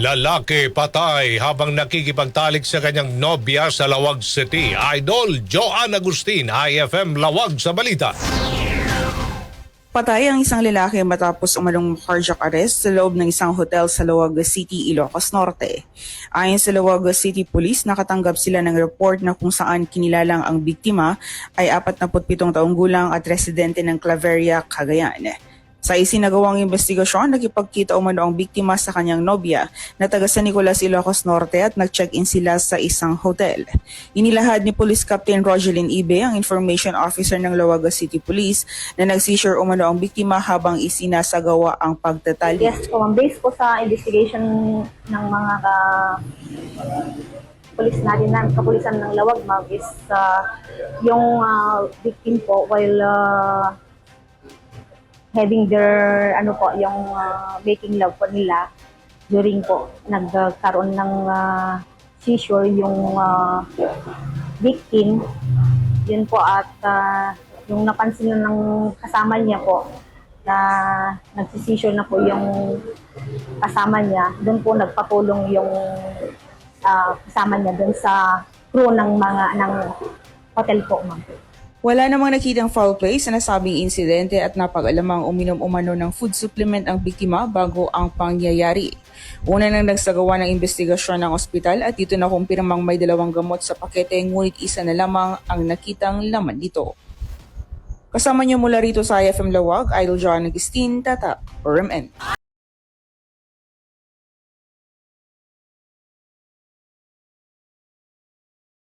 Lalaki patay habang nakikipagtalik sa kanyang nobya sa Lawag City. Idol Joan Agustin, IFM Lawag sa Balita. Patay ang isang lalaki matapos umalong cardiac arrest sa loob ng isang hotel sa Lawaga City, Ilocos Norte. Ayon sa Lawaga City Police, nakatanggap sila ng report na kung saan kinilalang ang biktima ay 47 taong gulang at residente ng Claveria, Cagayan. Sa isinagawang investigasyon, nakipagkita umano ang biktima sa kanyang nobya na taga San Nicolas, Ilocos Norte at nag-check-in sila sa isang hotel. Inilahad ni Police Captain Rogelyn Ibe, ang information officer ng Lawaga City Police, na nag-seizure umano ang biktima habang isinasagawa ang pagtatali. Yes po. Based po sa investigation ng mga ka pulis natin na kapulisan ng Lawag ma'am is uh, yung uh, victim po while uh, having their ano po yung uh, making love po nila during po nagkaroon ng uh, seizure yung uh, victim yun po at uh, yung napansin na ng kasama niya po na nagsisisyon na po yung kasama niya, doon po nagpatulong yung ah, kasama niya doon sa crew ng mga ng hotel po, ma'am. Wala namang nakitang foul play sa nasabing insidente at napag-alamang uminom umano ng food supplement ang biktima bago ang pangyayari. Una nang nagsagawa ng investigasyon ng ospital at dito na kumpirmang may dalawang gamot sa pakete ngunit isa na lamang ang nakitang laman dito. Kasama niyo mula rito sa IFM Lawag, Idol John Agustin, Tata, RMN.